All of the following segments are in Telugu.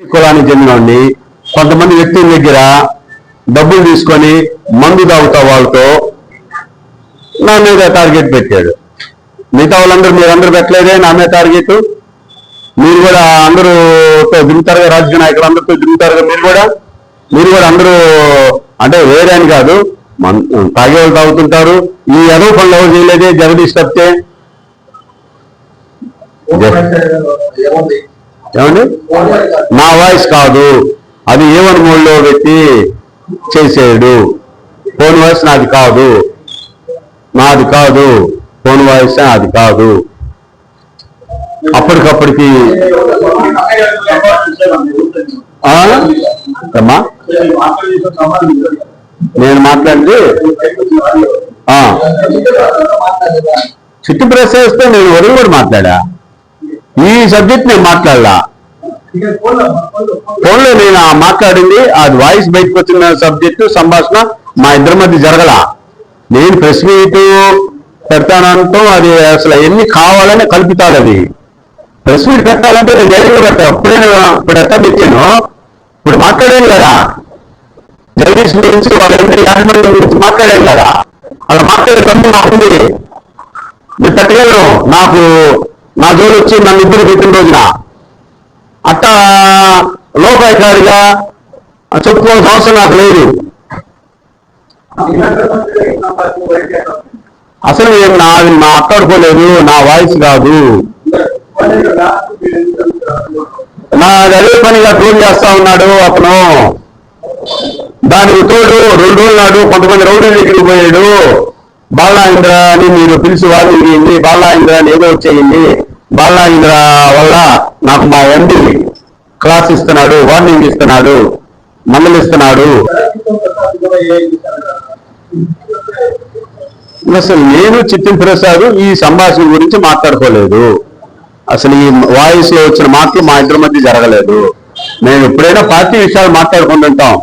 కులానికి చెందినవాడిని కొంతమంది వ్యక్తుల దగ్గర డబ్బులు తీసుకొని మందు తాగుతా వాళ్ళతో నా మీద టార్గెట్ పెట్టాడు. మిగతా వాళ్ళందరూ మీరందరూ పెట్టలేదే నా మీద టార్గెట్? మీరు కూడా అందరూ దిగుతారుగా రాజకీయ నాయకులు అందరితో దిగుతారుగా మీరు కూడా? మీరు కూడా అందరూ అంటే వేరే అని కాదు మన తాగే వాళ్ళు తాగుతుంటారు. ఈ ఎదవ పనులు ఎవరు చేయలేదే? జగదీష్ తప్పితే. ఏమండి? నా వాయిస్ కాదు. అది ఏమని మోడ్లో పెట్టి చేసేడు. ఫోన్ వాయిస్ నాది కాదు. నాది కాదు. ఫోన్ వాయిస్ అది కాదు. అప్పటికప్పటికి అమ్మా? నేను మాట్లాడితే? చిట్టి ప్రెస్ చేస్తే నేను వరకు కూడా మాట్లాడా? ఈ సబ్జెక్ట్ నేను మాట్లాడలా ఫోన్లో నేను మాట్లాడింది అది వాయిస్ బయటకు వచ్చిన సబ్జెక్టు సంభాషణ మా ఇద్దరి మధ్య జరగల. నేను ప్రెస్ మీట్ పెడతానంటూ అది అసలు ఎన్ని కావాలని కల్పితాడు అది. ప్రెస్ మీట్ పెట్టాలంటే నేను జైలులో పెట్టా అప్పుడే నేను ఇప్పుడు ఎట్లా పెట్టాను ఇప్పుడు మాట్లాడాను కదా. జగదీష్ గురించి వాళ్ళందరి యాజమాన్యం గురించి మాట్లాడాను కదా. అలా మాట్లాడే తమ్ము నాకుంది నేను పెట్టగలను నాకు నా జోలు వచ్చి నన్ను ఇద్దరు పెట్టిన రోజున అట్ట లోపాయకారిగా చెప్పుకోవాల్సిన అవసరం నాకు లేదు. అసలు నేను నా మాట్లాడుకోలేదు నా వాయిస్ కాదు. నా అదే పనిగా ట్రోల్ చేస్తా ఉన్నాడు అతను. దానికి తోడు రెండు రోజులు నాడు కొంతమంది రౌడీ దగ్గరికి పోయాడు బాలాయింద్ర అని మీరు పిలిచి వార్నింగ్ ఇవ్వండి బాలాయింద్ర అని ఏదో వచ్చేయండి బాలాయింద్ర వల్ల నాకు మా ఎండి క్లాస్ ఇస్తున్నాడు వార్నింగ్ ఇస్తున్నాడు మందలిస్తున్నాడు అసలు నేను చిత్తిన్ ప్రసాద్ ఈ సంభాషణ గురించి మాట్లాడుకోలేదు. అసలు ఈ వాయిస్లో వచ్చిన మాటలు మా ఇద్దరి మధ్య జరగలేదు. మేము ఎప్పుడైనా పార్టీ విషయాలు మాట్లాడుకుంటుంటాం.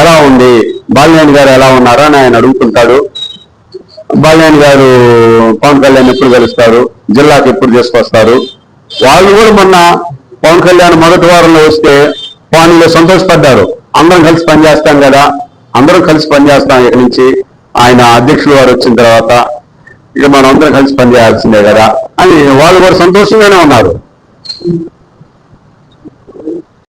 ఎలా ఉంది? బాలినేని గారు ఎలా ఉన్నారా అని ఆయన అడుగుతుంటాడు. బాలయ్య గారు పవన్ కళ్యాణ్ ఎప్పుడు కలుస్తారు? జిల్లాకి ఎప్పుడు తీసుకొస్తారు? వాళ్ళు కూడా మొన్న పవన్ కళ్యాణ్ మొదటి వారంలో వస్తే వాళ్ళు సంతోషపడ్డారు. అందరం కలిసి పనిచేస్తాం కదా. అందరం కలిసి పనిచేస్తాం ఇక్కడి నుంచి. ఆయన అధ్యక్షుడు వారు వచ్చిన తర్వాత ఇక మనం అందరం కలిసి పనిచేయాల్సిందే కదా అని వాళ్ళు కూడా సంతోషంగానే ఉన్నారు.